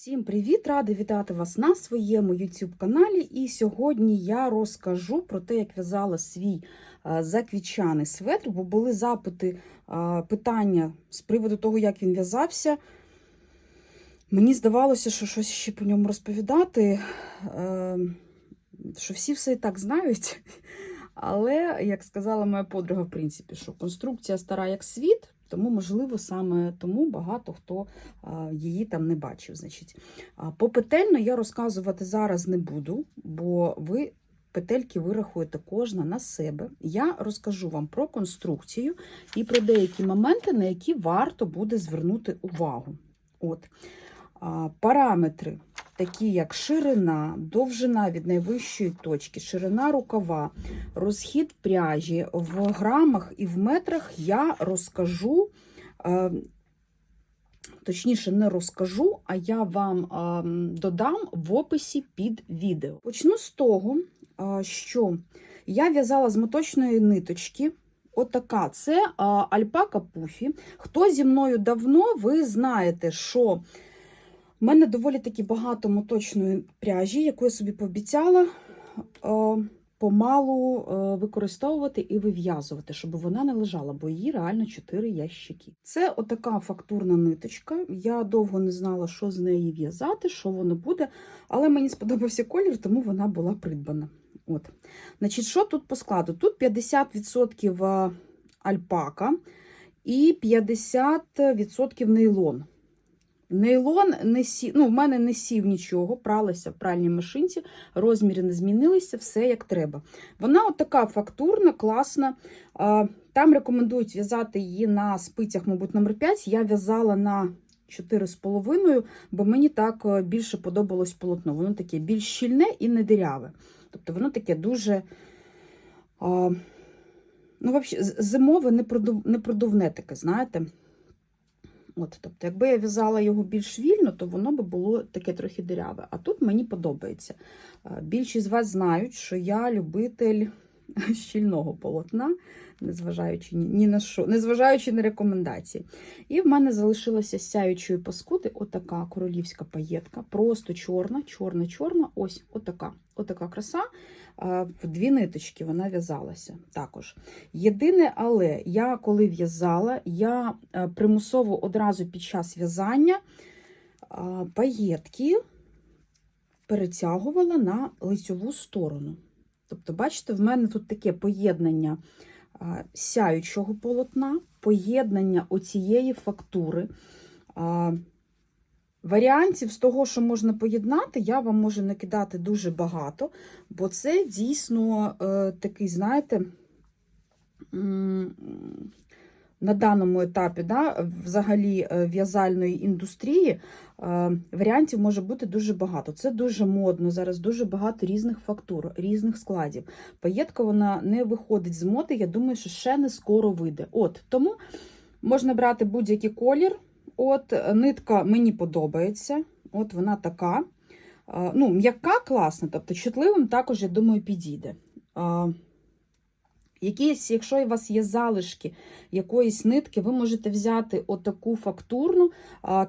Всім привіт! Рада вітати вас на своєму YouTube каналі. І сьогодні я розкажу про те, як в'язала свій е, заквічаний светр, бо були запити, е, питання з приводу того, як він в'язався. Мені здавалося, що щось ще по ньому розповідати, е, що всі все і так знають. Але, як сказала моя подруга, в принципі, що конструкція стара як світ, тому, можливо, саме тому багато хто її там не бачив. Значить. Попетельно я розказувати зараз не буду, бо ви петельки вирахуєте кожна на себе. Я розкажу вам про конструкцію і про деякі моменти, на які варто буде звернути увагу. От. Параметри, такі як ширина, довжина від найвищої точки, ширина рукава, розхід пряжі в грамах і в метрах я розкажу, е, точніше, не розкажу, а я вам е, додам в описі під відео. Почну з того, е, що я в'язала з моточної ниточки. Отака це альпака пуфі. Хто зі мною давно, ви знаєте, що в мене доволі таки багато моточної пряжі, яку я собі пообіцяла е, помалу е, використовувати і вив'язувати, щоб вона не лежала, бо її реально 4 ящики. Це отака фактурна ниточка. Я довго не знала, що з неї в'язати, що воно буде, але мені сподобався колір, тому вона була придбана. От. Значить, що тут по складу? Тут 50% альпака і 50% нейлон. Нейлон не сів, ну, в мене не сів нічого, пралася в пральній машинці, розміри не змінилися, все як треба. Вона от така фактурна, класна. Там рекомендують в'язати її на спицях, мабуть, номер 5. Я в'язала на 4,5, бо мені так е, більше подобалось полотно. Воно таке більш щільне і не диряве. Тобто воно таке дуже. Ну, взагалі, зимове, непродув... непродувне таке, знаєте. От, Тобто, якби я в'язала його більш вільно, то воно би було таке трохи диряве. А тут мені подобається. Більшість з вас знають, що я любитель щільного полотна, незважаючи ні на що, незважаючи на рекомендації. І в мене залишилася сяючої паскуди отака королівська паєтка, просто чорна, чорна-чорна, ось отака. Отака краса. В дві ниточки вона в'язалася також. Єдине, але я коли в'язала, я примусово одразу під час в'язання паєтки перетягувала на лицьову сторону. Тобто, бачите, в мене тут таке поєднання сяючого полотна, поєднання оцієї фактури. Варіантів з того, що можна поєднати, я вам можу накидати дуже багато, бо це дійсно е, такий, знаєте, на даному етапі да, взагалі е, в'язальної індустрії е, варіантів може бути дуже багато. Це дуже модно, зараз дуже багато різних фактур, різних складів. Паєтка вона не виходить з моди, я думаю, що ще не скоро вийде. От, Тому можна брати будь-який колір. От, Нитка мені подобається, от вона така. Е, ну, М'яка класна, тобто чутливим також, я думаю, підійде. Якісь, якщо у вас є залишки якоїсь нитки, ви можете взяти отаку фактурну,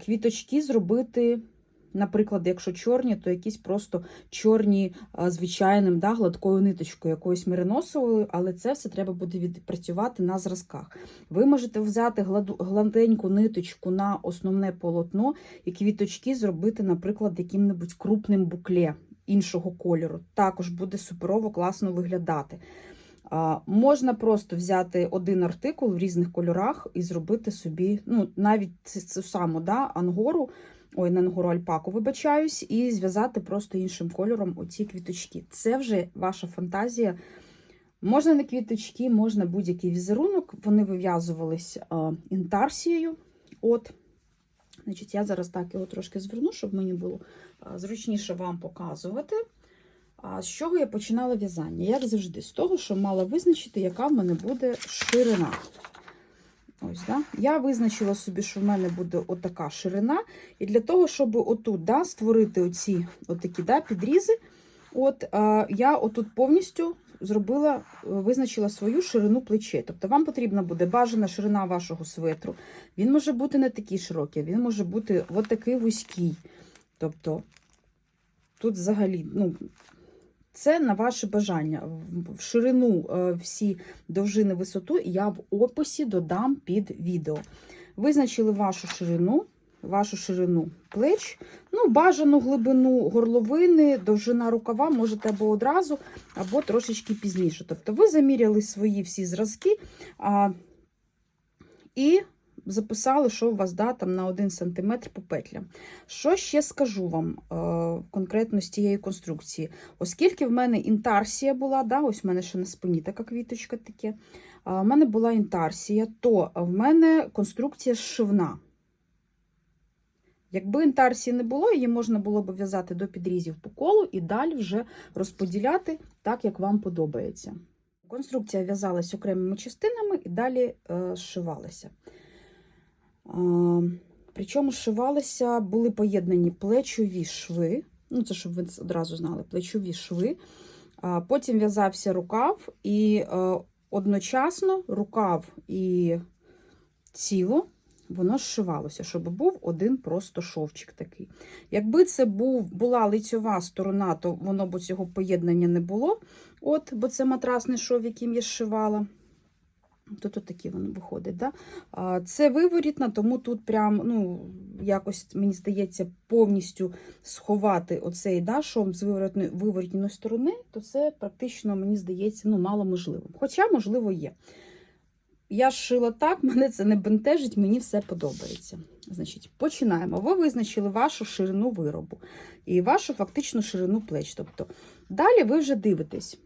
квіточки зробити, наприклад, якщо чорні, то якісь просто чорні, звичайним, да, гладкою ниточкою, якоюсь мериносовою, але це все треба буде відпрацювати на зразках. Ви можете взяти гладеньку ниточку на основне полотно і квіточки зробити, наприклад, яким-небудь крупним букле іншого кольору. Також буде суперово класно виглядати. Можна просто взяти один артикул в різних кольорах і зробити собі, ну, навіть цю саму да, ангору, ой, не ангору альпаку, вибачаюсь, і зв'язати просто іншим кольором оці квіточки. Це вже ваша фантазія. Можна не квіточки, можна будь-який візерунок. Вони вив'язувались інтарсією. От, значить, Я зараз так його трошки зверну, щоб мені було зручніше вам показувати. А з чого я починала в'язання? Як завжди, з того, що мала визначити, яка в мене буде ширина. Ось, да? Я визначила собі, що в мене буде отака ширина. І для того, щоб отут да, створити оці отакі да, підрізи, от, а, я отут повністю зробила, визначила свою ширину плече. Тобто вам потрібна буде бажана ширина вашого светру. Він може бути не такий широкий, він може бути отакий вузький. Тобто тут взагалі, ну, це на ваше бажання. В- ширину е, всі довжини висоту я в описі додам під відео. Визначили вашу ширину, вашу ширину плеч, ну, бажану глибину горловини, довжина рукава можете або одразу, або трошечки пізніше. Тобто ви заміряли свої всі зразки а, і записали, що у вас да, там на 1 см по петлям. Що ще скажу вам е, конкретно з цієї конструкції? Оскільки в мене інтарсія була, да, ось в мене ще на спині така квіточка таке. А в мене була інтарсія, то в мене конструкція зшивна. Якби інтарсії не було, її можна було б в'язати до підрізів по колу і далі вже розподіляти так, як вам подобається. Конструкція в'язалась окремими частинами і далі е, зшивалася. Причому зшивалися, були поєднані плечові шви. Ну, це щоб ви одразу знали, плечові шви. Потім в'язався рукав, і е, одночасно рукав і тіло воно зшивалося, щоб був один просто шовчик такий. Якби це був, була лицьова сторона, то воно б цього поєднання не було. От, бо це матрасний шов, яким я зшивала. Тут отакі воно виходить. Да? Це виворітна, тому тут прям, ну, якось, мені здається, повністю сховати оцей да, шов з виворітної сторони, то це практично, мені здається, ну, мало можливо. Хоча, можливо, є. Я шила так, мене це не бентежить, мені все подобається. Значить, починаємо. Ви визначили вашу ширину виробу і вашу фактичну ширину плеч. Тобто, далі ви вже дивитесь.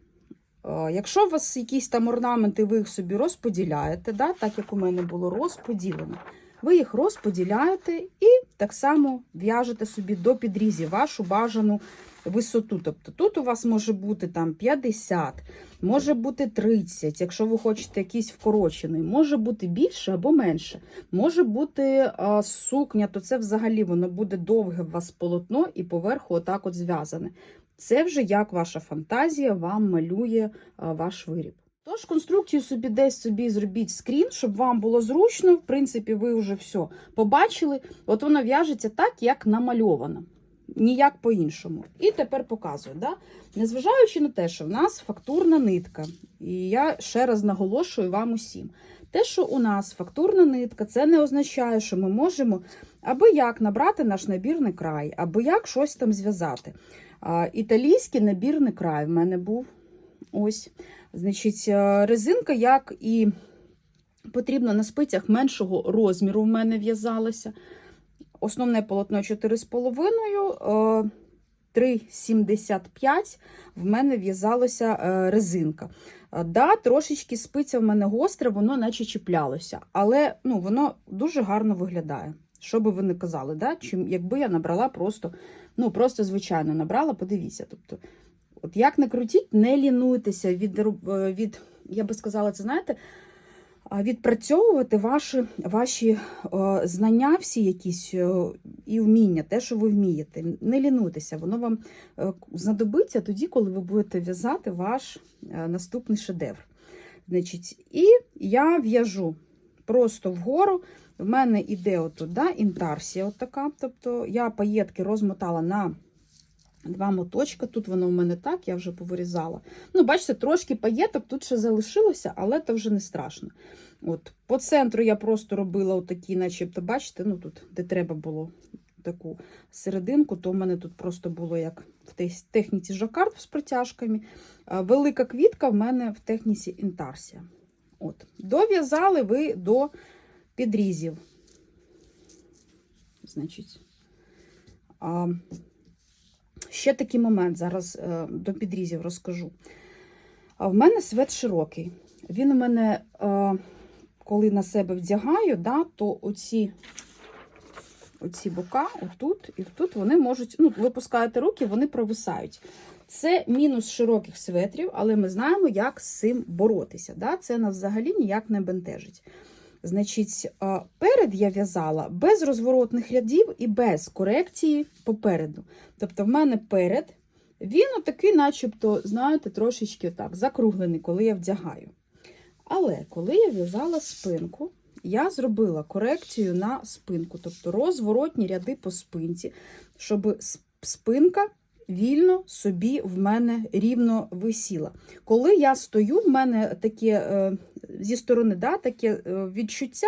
Е, Якщо у вас якісь там орнаменти, ви їх собі розподіляєте, да, так як у мене було розподілено, ви їх розподіляєте і так само в'яжете собі до підрізів вашу бажану висоту. Тобто тут у вас може бути там 50, може бути 30, якщо ви хочете якийсь вкорочений, може бути більше або менше. Може бути а, сукня, то це взагалі воно буде довге у вас полотно і поверху отак от зв'язане. Це вже як ваша фантазія вам малює ваш виріб. Тож конструкцію собі десь собі зробіть скрін, щоб вам було зручно. В принципі, ви вже все побачили. От воно в'яжеться так, як намальовано. Ніяк по-іншому. І тепер показую. Да? Незважаючи на те, що в нас фактурна нитка, і я ще раз наголошую вам усім. Те, що у нас фактурна нитка, це не означає, що ми можемо аби як набрати наш набірний край, або як щось там зв'язати. Італійський набірний край в мене був. Ось. Значить, е, резинка, як і потрібно на спицях меншого розміру, в мене в'язалася. Основне полотно 4,5, е, 3,75 в мене в'язалася е, резинка. Е, Да, трошечки спиця в мене гостре, воно наче чіплялося, але ну, воно дуже гарно виглядає. Що би ви не казали, да? Чим, якби я набрала просто, ну, просто звичайно набрала, подивіться. Тобто, от як не крутіть, не лінуйтеся від, е, від я би сказала, це знаєте, відпрацьовувати ваші, ваші е, знання, всі якісь е, і вміння, те, що ви вмієте. Не лінуйтеся, воно вам знадобиться тоді, коли ви будете в'язати ваш наступний шедевр. Значить, і я в'яжу просто вгору. В мене іде отут, да, інтарсія, от така. Тобто я паєтки розмотала на два моточки. Тут воно в мене так, я вже повирізала. Ну, бачите, трошки паєток тут ще залишилося, але це вже не страшно. От, По центру я просто робила отакі, начебто, бачите, ну тут, де треба було таку серединку, то в мене тут просто було як в техніці жакард з протяжками. Велика квітка в мене в техніці інтарсія. От. Дов'язали ви до підрізів. Значить, ще такий момент, зараз е, до підрізів розкажу. А в мене свет широкий. Він у мене, е, коли на себе вдягаю, да, то оці, оці бока, отут і тут, вони можуть, ну, ви пускаєте руки, вони провисають. Це мінус широких светрів, але ми знаємо, як з цим боротися. Да? Це нас взагалі ніяк не бентежить. Значить, перед я в'язала без розворотних рядів і без корекції попереду. Тобто, в мене перед він отакий, начебто, знаєте, трошечки так, закруглений, коли я вдягаю. Але коли я в'язала спинку, я зробила корекцію на спинку, тобто розворотні ряди по спинці, щоб спинка вільно собі в мене рівно висіла. Коли я стою, в мене таке е, зі сторони да, таке е, відчуття,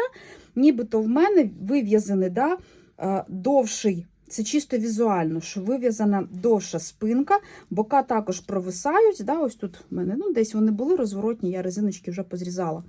нібито в мене вив'язаний да, е, довший. Це чисто візуально, що вив'язана довша спинка, бока також провисають. Да, ось тут в мене ну, десь вони були розворотні, я резиночки вже позрізала.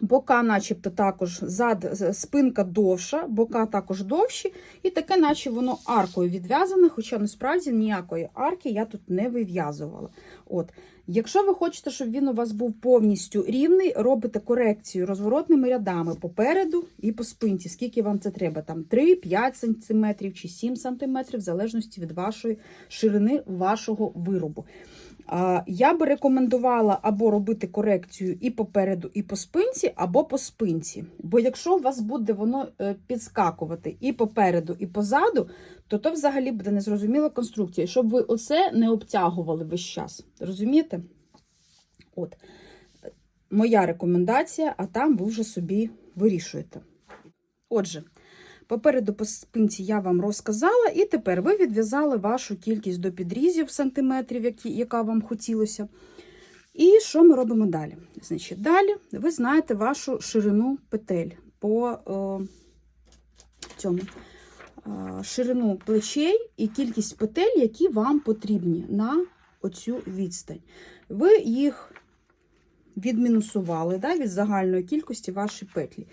Бока, начебто, також зад, спинка довша, бока також довші, і таке, наче воно аркою відв'язане, хоча насправді ніякої арки я тут не вив'язувала. От. Якщо ви хочете, щоб він у вас був повністю рівний, робите корекцію розворотними рядами попереду і по спинці. Скільки вам це треба? Там 3-5 см чи 7 см, в залежності від вашої ширини вашого виробу. Я би рекомендувала або робити корекцію і попереду, і по спинці, або по спинці. Бо якщо у вас буде воно е, підскакувати і попереду, і позаду, то то взагалі буде незрозуміла конструкція. Щоб ви оце не обтягували весь час. Розумієте? От. Моя рекомендація, а там ви вже собі вирішуєте. Отже, попереду по спинці я вам розказала, і тепер ви відв'язали вашу кількість до підрізів сантиметрів, які, яка вам хотілося. І що ми робимо далі? Значить, далі ви знаєте вашу ширину петель по е, цьому е, ширину плечей і кількість петель, які вам потрібні на оцю відстань. Ви їх відмінусували да, від загальної кількості вашої петлі.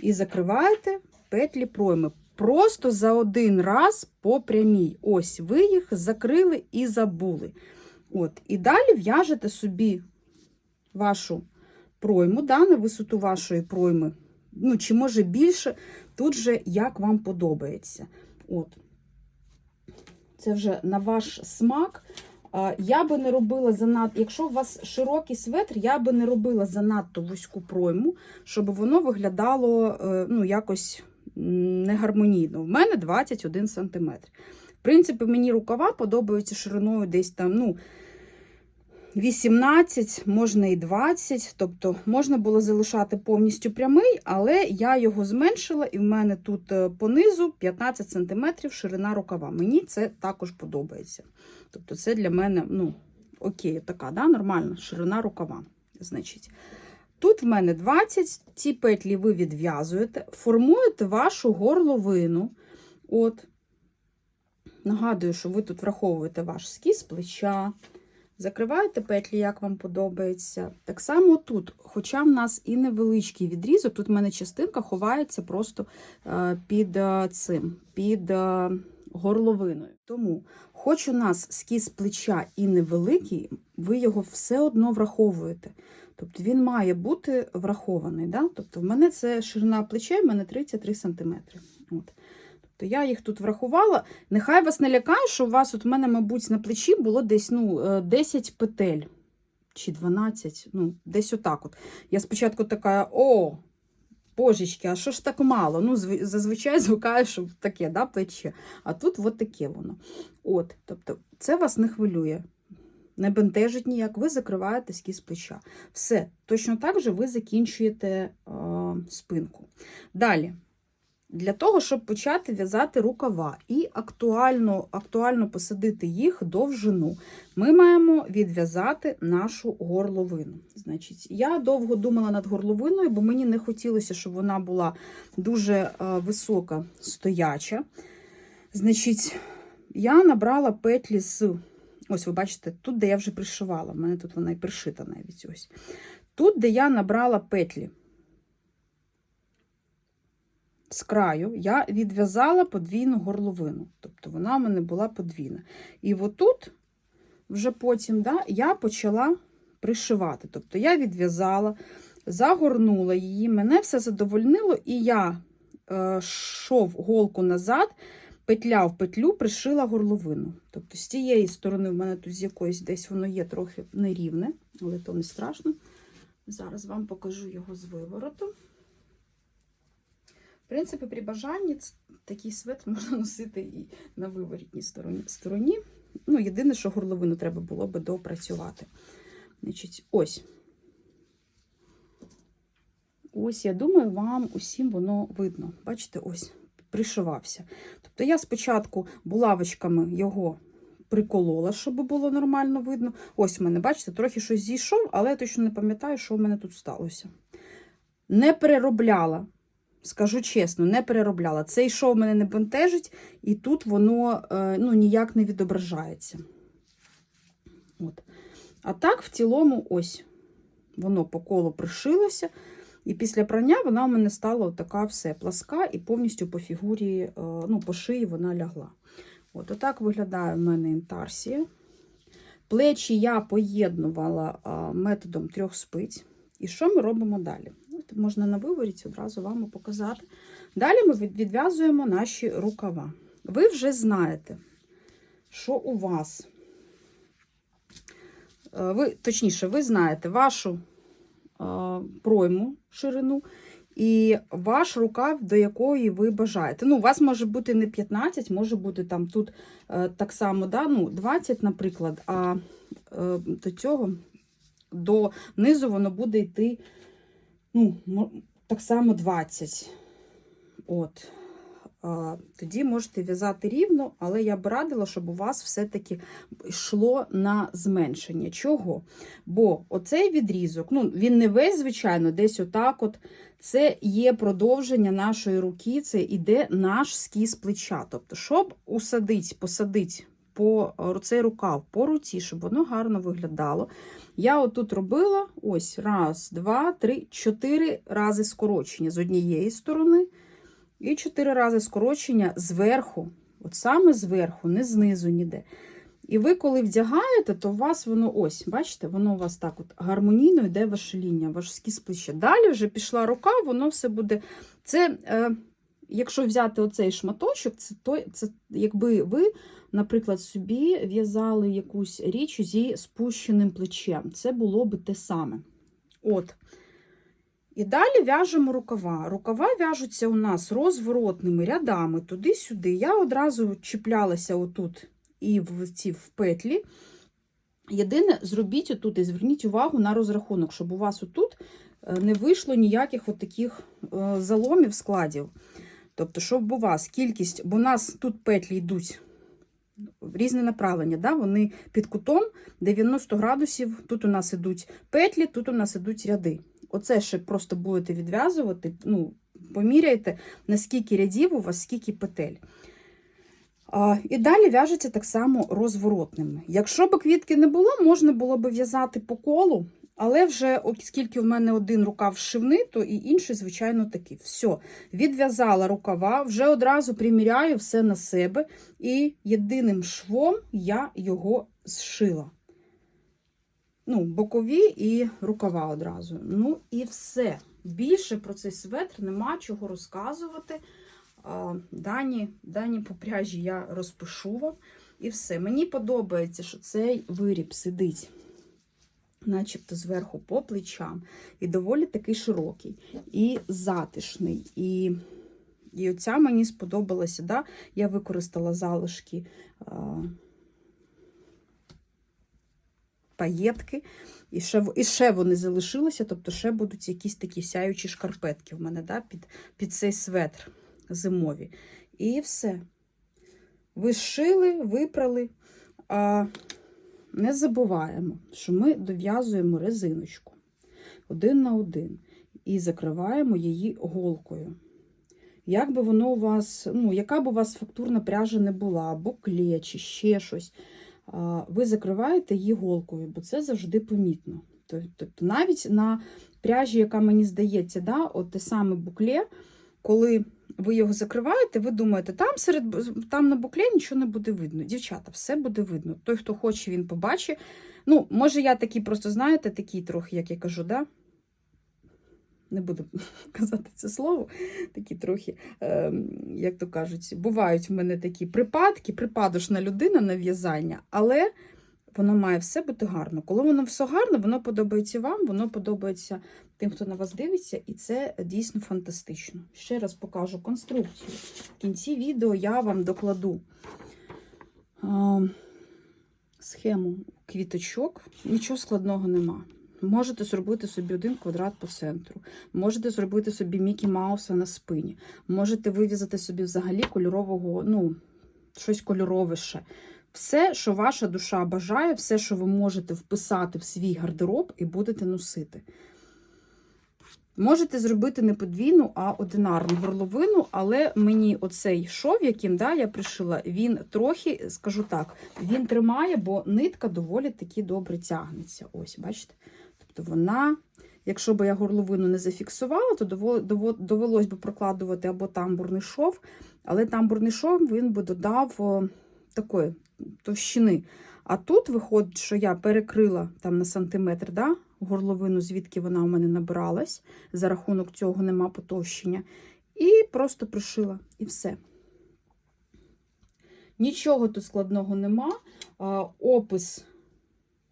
І закриваєте петлі пройми. Просто за один раз по прямій. Ось ви їх закрили і забули. От. І далі в'яжете собі вашу пройму, да, на висоту вашої пройми, ну, чи може більше, тут же як вам подобається. От. Це вже на ваш смак. Я би не робила занадто, якщо у вас широкий светр, я би не робила занадто вузьку пройму, щоб воно виглядало е, ну, якось негармонійно. У мене 21 см. В принципі, мені рукава подобаються шириною десь там, ну, 18, можна і 20, тобто можна було залишати повністю прямий, але я його зменшила, і в мене тут е, понизу 15 см ширина рукава. Мені це також подобається. Тобто, це для мене ну, окей, така да, нормальна ширина рукава. Значить, тут в мене 20, ці петлі ви відв'язуєте, формуєте вашу горловину. От, Нагадую, що ви тут враховуєте ваш скіз плеча. Закриваєте петлі, як вам подобається. Так само тут, хоча в нас і невеличкий відрізок, тут в мене частинка ховається просто е, під е, цим, під е, горловиною. Тому, хоч у нас скіз плеча і невеликий, ви його все одно враховуєте. Тобто він має бути врахований. Да? Тобто в мене це ширина плечей, в мене 33 см. От. Тобто я їх тут врахувала. Нехай вас не лякає, що у вас от в мене, мабуть, на плечі було десь ну, е, 10 петель чи 12, ну, десь отак. от. Я спочатку така, о, божечки, а що ж так мало? Ну, зазвичай звикаю, що таке, да, плече. А тут от таке воно. От, тобто, це вас не хвилює. Не бентежить ніяк, ви закриваєте скіз плеча. Все, точно так же ви закінчуєте е, спинку. Далі. Для того, щоб почати в'язати рукава і актуально, актуально посадити їх довжину, ми маємо відв'язати нашу горловину. Значить, я довго думала над горловиною, бо мені не хотілося, щоб вона була дуже е, висока, стояча. Значить, я набрала петлі з. Ось, ви бачите, тут, де я вже пришивала. У мене тут вона і пришита навіть ось. Тут, де я набрала петлі з краю я відв'язала подвійну горловину. Тобто вона в мене була подвійна. І отут, вже потім, да, я почала пришивати. Тобто я відв'язала, загорнула її, мене все задовольнило, і я е, шов голку назад, петля в петлю, пришила горловину. Тобто з цієї сторони, в мене тут з якоїсь десь воно є трохи нерівне, але то не страшно. Зараз вам покажу його з вивороту. В принципі, при бажанні такий свет можна носити і на виворітній стороні. Ну, єдине, що горловину треба було би допрацювати. Значить, ось. ось, я думаю, вам усім воно видно. Бачите, ось, пришивався. Тобто я спочатку булавочками його приколола, щоб було нормально видно. Ось у мене, бачите, трохи щось зійшов, але я точно не пам'ятаю, що в мене тут сталося. Не переробляла. Скажу чесно, не переробляла. Цей шов мене не бентежить, і тут воно е, ну, ніяк не відображається. От. А так, в цілому, ось, воно по колу пришилося. І після прання вона у мене стала така все пласка і повністю по фігурі, е, ну, по шиї вона лягла. От отак виглядає в мене інтарсія. Плечі я поєднувала методом трьох спиць. І що ми робимо далі? От можна на виворіті одразу вам показати. Далі ми відв'язуємо наші рукава. Ви вже знаєте, що у вас, е, ви, точніше, ви знаєте вашу е, пройму ширину і ваш рукав, до якої ви бажаєте. Ну, у вас може бути не 15, може бути там тут е, так само, да, ну, 20, наприклад, а е, до цього до низу воно буде йти ну, так само 20. От. Тоді можете в'язати рівно, але я б радила, щоб у вас все-таки йшло на зменшення. Чого? Бо оцей відрізок, ну він не весь, звичайно, десь отак от. Це є продовження нашої руки, це іде наш скіз плеча. Тобто, щоб усадити, посадити по цей рукав по руці, щоб воно гарно виглядало. Я отут робила ось раз, два, три, чотири рази скорочення з однієї сторони, і чотири рази скорочення зверху, от саме зверху, не знизу ніде. І ви, коли вдягаєте, то у вас воно ось, бачите, воно у вас так от гармонійно йде ваше лінія, ваш скіз плече. Далі вже пішла рука, воно все буде. Це, е, якщо взяти оцей шматочок, це, той, це якби ви, наприклад, собі в'язали якусь річ зі спущеним плечем. Це було би те саме. От. І далі в'яжемо рукава. Рукава в'яжуться у нас розворотними рядами туди-сюди. Я одразу чіплялася отут і в ці в петлі. Єдине, зробіть отут і зверніть увагу на розрахунок, щоб у вас отут е, не вийшло ніяких от таких е, заломів, складів. Тобто, щоб у вас кількість, бо у нас тут петлі йдуть різне направлення, да? вони під кутом 90 градусів. Тут у нас ідуть петлі, тут у нас ідуть ряди. Оце ще просто будете відв'язувати, ну, поміряйте, наскільки рядів у вас, скільки петель. І далі в'яжеться так само розворотними. Якщо б квітки не було, можна було б в'язати по колу, але вже оскільки в мене один рукав шивний, то і інший, звичайно, такий. Все, відв'язала рукава, вже одразу приміряю все на себе, і єдиним швом я його зшила. Ну, бокові і рукава одразу. Ну і все. Більше про цей светр нема чого розказувати. Дані, дані по я розпишу вам. І все. Мені подобається, що цей виріб сидить, начебто зверху по плечам, і доволі такий широкий, і затишний. І, і оця мені сподобалася. Да? Я використала залишки паєтки, і ще, і ще вони залишилися, тобто ще будуть якісь такі сяючі шкарпетки в мене да? під, під цей светр зимові. І все. Ви зшили, випрали. А не забуваємо, що ми дов'язуємо резиночку один на один і закриваємо її голкою. Як би воно у вас, ну, яка б у вас фактурна пряжа не була, букле чи ще щось, ви закриваєте її голкою, бо це завжди помітно. Тобто навіть на пряжі, яка мені здається, да, от те саме букле, коли ви його закриваєте, ви думаєте, там серед там на букле нічого не буде видно. Дівчата, все буде видно. Той, хто хоче, він побачить. Ну, може, я такий просто, знаєте, такий трохи, як я кажу, да? Не буду казати це слово, такі трохи, е, як то кажуть, бувають в мене такі припадки, припадочна людина на в'язання, але воно має все бути гарно. Коли воно все гарно, воно подобається вам, воно подобається тим, хто на вас дивиться, і це дійсно фантастично. Ще раз покажу конструкцію. В кінці відео я вам докладу а, схему квіточок. Нічого складного нема. Можете зробити собі один квадрат по центру, можете зробити собі Мікі Мауса на спині, можете вив'язати собі взагалі кольорового, ну, щось кольорове ще. Все, що ваша душа бажає, все, що ви можете вписати в свій гардероб і будете носити. Можете зробити не подвійну, а одинарну горловину, але мені оцей шов, яким да, я пришила, він трохи, скажу так, він тримає, бо нитка доволі таки добре тягнеться. Ось, бачите? Тобто вона, якщо б я горловину не зафіксувала, то довелось би прокладувати або тамбурний шов, але тамбурний шов він би додав такої товщини. А тут виходить, що я перекрила там на сантиметр да, горловину, звідки вона у мене набиралась. За рахунок цього нема потовщення. І просто пришила, і все. Нічого тут складного нема. Опис,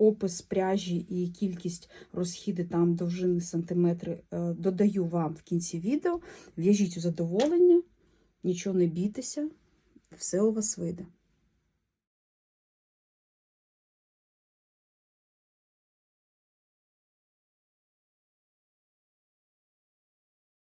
опис пряжі і кількість розхіди там довжини сантиметри е, додаю вам в кінці відео. В'яжіть у задоволення, нічого не бійтеся, все у вас вийде.